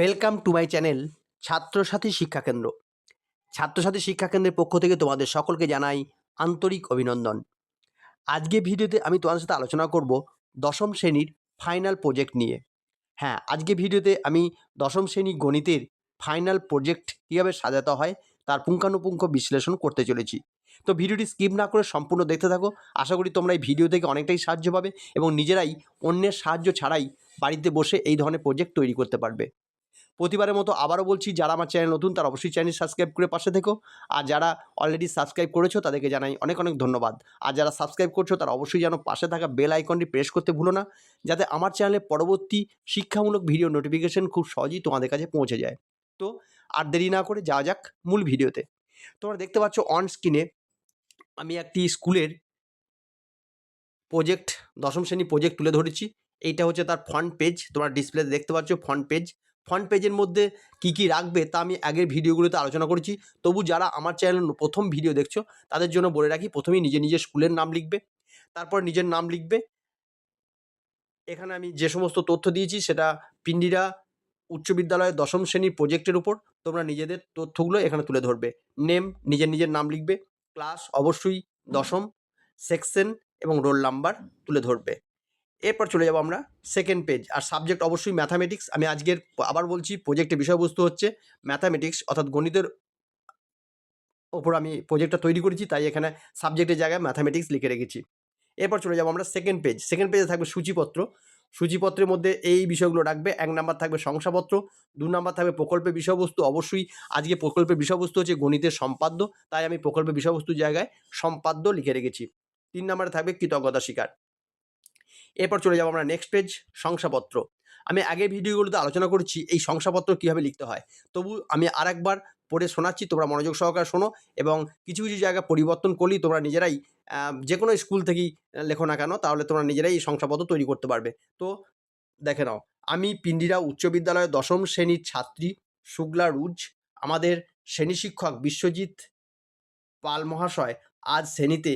Welcome to my channel Chhatrasathi Shikshakendra Chhatrasathi শিক্ষাকেন্দ্রের পক্ষ থেকে তোমাদের সকলকে জানাই আন্তরিক অভিনন্দন। আজকে ভিডিওতে আমি তোমাদের সাথে আলোচনা করব দশম শ্রেণির ফাইনাল প্রজেক্ট নিয়ে। হ্যাঁ আজকে ভিডিওতে আমি দশম শ্রেণি গণিতের ফাইনাল প্রজেক্ট কীভাবে সাজাতে হয়, তার পুঙ্খানুপুঙ্খ বিশ্লেষণ করতে চলেছি। তো ভিডিওটি স্কিপ না করে সম্পূর্ণ দেখতে থাকো। আশা করি তোমরা এই ভিডিও থেকে অনেকটাই সাহায্য পাবে এবং নিজেরাই অন্যের সাহায্য ছাড়াই বাড়িতে বসে এই ধরনের প্রজেক্ট তৈরি করতে পারবে। প্রতিবারের মতো আবারও বলছি, যারা আমার চ্যানেল নতুন, তারা অবশ্যই চ্যানেল সাবস্ক্রাইব করে পাশে থেকো। আর যারা অলরেডি সাবস্ক্রাইব করেছ, তাদেরকে জানাই অনেক অনেক ধন্যবাদ। আর যারা সাবস্ক্রাইব করছ, তারা অবশ্যই যেন পাশে থাকা বেল আইকনটি প্রেস করতে ভুলো না, যাতে আমার চ্যানেলে পরবর্তী শিক্ষামূলক ভিডিও নোটিফিকেশন খুব সহজেই তোমাদের কাছে পৌঁছে যায়। তো আর দেরি না করে যাওয়া যাক মূল ভিডিওতে তোমরা দেখতে পাচ্ছ অন স্ক্রিনে আমি একটি স্কুলের প্রজেক্ট দশম শ্রেণি প্রজেক্ট তুলে ধরেছি। এইটা হচ্ছে তার ফ্রন্ট পেজ তোমরা ডিসপ্লেতে দেখতে পাচ্ছ ফ্রন্ট পেজ ফ্রন্ট পেজের মধ্যে কি কি রাখবে তা আমি আগের ভিডিওগুলোতে আলোচনা করেছি। তবু যারা আমার চ্যানেল প্রথম ভিডিও দেখছ, তাদের জন্য বলে রাখি, প্রথমেই নিজে নিজের স্কুলের নাম লিখবে, তারপর নিজের নাম লিখবে। এখানে আমি যে সমস্ত তথ্য দিয়েছি, সেটা পিন্ডিরা উচ্চ বিদ্যালয়ের দশম শ্রেণির প্রজেক্টের উপর, তোমরা নিজেদের তথ্যগুলো এখানে তুলে ধরবে। নেম নিজের নিজের নাম লিখবে ক্লাস অবশ্যই দশম সেকশন এবং রোল নাম্বার তুলে ধরবে। এরপর চলে যাব আমরা সেকেন্ড পেজ আর সাবজেক্ট অবশ্যই ম্যাথামেটিক্স আমি আজকের আবার বলছি প্রজেক্টের বিষয়বস্তু হচ্ছে ম্যাথামেটিক্স অর্থাৎ গণিতের ওপর আমি প্রজেক্টটা তৈরি করেছি, তাই এখানে সাবজেক্টের জায়গায় ম্যাথামেটিক্স লিখে রেখেছি। এরপর চলে যাব আমরা সেকেন্ড পেজ সেকেন্ড পেজে থাকবে সূচিপত্র। সূচিপত্রের মধ্যে এই বিষয়গুলো রাখবে। এক নাম্বার থাকবে শংসাপত্র। দু নাম্বার থাকবে প্রকল্পের বিষয়বস্তু। অবশ্যই আজকে প্রকল্পের বিষয়বস্তু হচ্ছে গণিতের সম্পাদ্য, তাই আমি প্রকল্পের বিষয়বস্তুর জায়গায় সম্পাদ্য লিখে রেখেছি। তিন নম্বরে থাকবে কৃতজ্ঞতা স্বীকার। এরপর চলে যাব আমরা নেক্সট পেজ শংসাপত্র। আমি আগের ভিডিওগুলোতে আলোচনা করেছি এই শংসাপত্র কীভাবে লিখতে হয়। তবু আমি আরেকবার পড়ে শোনাচ্ছি, তোমরা মনোযোগ সহকারে শোনো এবং কিছু কিছু জায়গা পরিবর্তন করলেই তোমরা নিজেরাই যে কোনো স্কুল থেকেই লেখো না কেন, তাহলে তোমরা নিজেরাই এই শংসাপত্র তৈরি করতে পারবে। তো দেখে নাও, আমি পিন্ডিরা উচ্চ বিদ্যালয়ের দশম শ্রেণির ছাত্রী শুক্লা রুজ, আমাদের শ্রেণি শিক্ষক বিশ্বজিৎ পাল মহাশয় আজ শ্রেণীতে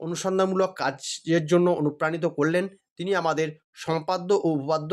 অনুসন্ধানমূলক কাজের জন্য অনুপ্রাণিত করলেন। তিনি আমাদের সম্পাদ্য ও উপপাদ্য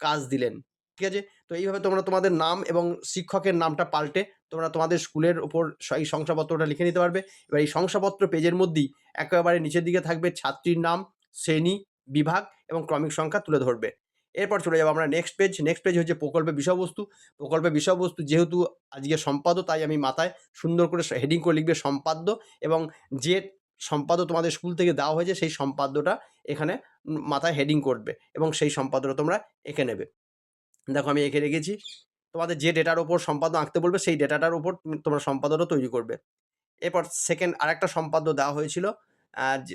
কাজ দিলেন। ঠিক আছে? তো এইভাবে তোমরা তোমাদের নাম এবং শিক্ষকের নামটা পাল্টে তোমরা তোমাদের স্কুলের ওপর এই শংসাপত্রটা লিখে নিতে পারবে। এবার এই শংসাপত্র পেজের মধ্যেই একেবারে নিচের দিকে থাকবে ছাত্রীর নাম, শ্রেণি, বিভাগ এবং ক্রমিক সংখ্যা তুলে ধরবে। এরপর চলে যাব আমরা নেক্সট পেজ নেক্সট পেজ হচ্ছে প্রকল্পের বিষয়বস্তু। প্রকল্পের বিষয়বস্তু যেহেতু আজকে সম্পাদ্য, তাই আমি মাথায় সুন্দর করে হেডিং করে লিখবে সম্পাদ্য এবং যে সম্পাদ্য তোমাদের স্কুল থেকে দেওয়া হয়েছে, সেই সম্পাদ্যটা এখানে মাথায় হেডিং করবে এবং সেই সম্পাদ্যটা তোমরা এঁকে নেবে। দেখো আমি এঁকে রেখেছি। তোমাদের যে ডেটার ওপর সম্পাদ্য আঁকতে বলবে, সেই ডেটাটার তুমি- তোমরা সম্পাদ্যটা তৈরি করবে। এরপর সেকেন্ড আরেকটা সম্পাদ্য দেওয়া হয়েছিল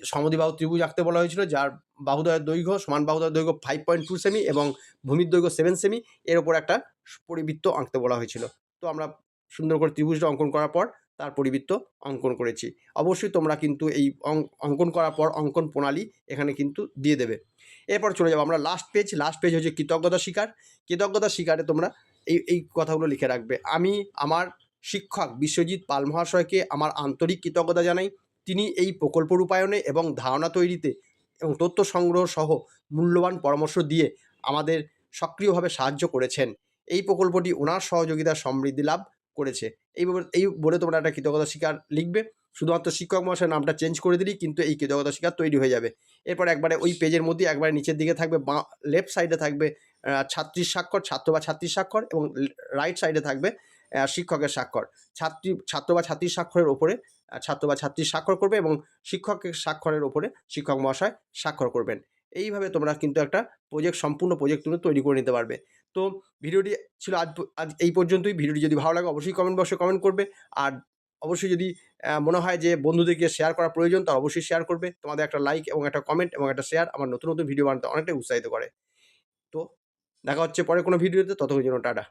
সমদ্বিবাহু ত্রিভুজ আঁকতে বলা হয়েছিল, যার বাহুদয়ের দৈর্ঘ্য সমান বাহুদয়ের দৈর্ঘ্য ফাইভ পয়েন্ট টু সেমি এবং ভূমির দৈর্ঘ্য সেভেন সেমি এর ওপর একটা পরিবৃত্ত আঁকতে বলা হয়েছিল। তো আমরা সুন্দর করে ত্রিভুজটা অঙ্কন করার পর তার পরিবৃত্ত অঙ্কন করেছি। অবশ্যই তোমরা কিন্তু এই অঙ্কন করার পর অঙ্কন প্রণালী এখানে কিন্তু দিয়ে দেবে। এরপর চলে যাব আমরা লাস্ট পেজ লাস্ট পেজ হচ্ছে কৃতজ্ঞতা শিকার। কৃতজ্ঞতা শিকারে তোমরা এই এই কথাগুলো লিখে রাখবে। আমি আমার শিক্ষক বিশ্বজিৎ পাল মহাশয়কে আমার আন্তরিক কৃতজ্ঞতা জানাই। তিনি এই প্রকল্প রূপায়ণে এবং ধারণা তৈরিতে এবং তথ্য সংগ্রহ সহ মূল্যবান পরামর্শ দিয়ে আমাদের সক্রিয়ভাবে সাহায্য করেছেন। এই প্রকল্পটি ওনার সহযোগিতার সমৃদ্ধি লাভ। করেছে। এই এই বলে তোমরা একটা কৃতজ্ঞতা স্বীকার লিখবে। শুধুমাত্র শিক্ষক মহাশয়ের নামটা চেঞ্জ করে দিলেই কিন্তু এই কৃতজ্ঞতা স্বীকার তৈরি হয়ে যাবে। এরপর একবারে ওই পেজের মধ্যে একবারে নিচের দিকে থাকবে, বাঁ লেফট সাইডে থাকবে ছাত্রীর স্বাক্ষর, ছাত্র বা ছাত্রীর স্বাক্ষর এবং রাইট সাইডে থাকবে শিক্ষকের স্বাক্ষর। ছাত্রী, ছাত্র বা ছাত্রীর স্বাক্ষরের ওপরে ছাত্র বা ছাত্রীর স্বাক্ষর করবে এবং শিক্ষকের স্বাক্ষরের ওপরে শিক্ষক মহাশয় স্বাক্ষর করবেন। এইভাবে তোমরা কিন্তু একটা প্রজেক্ট সম্পূর্ণ প্রজেক্ট তুমি তৈরি করে নিতে পারবে। তো ভিডিওটি ছিল আজ আজ এই পর্যন্তই। ভিডিওটি যদি ভালো লাগে অবশ্যই কমেন্ট বক্সে কমেন্ট করবে। আর অবশ্যই যদি মনে হয় যে বন্ধুদেরকে শেয়ার করা প্রয়োজন তা অবশ্যই শেয়ার করবে। তোমাদের একটা লাইক এবং একটা কমেন্ট এবং একটা শেয়ার আমার নতুন নতুন ভিডিও বানাতে অনেকটাই উৎসাহিত করে। তো দেখা হচ্ছে পরে কোনো ভিডিওতে ততক্ষণ জন্য টাটা।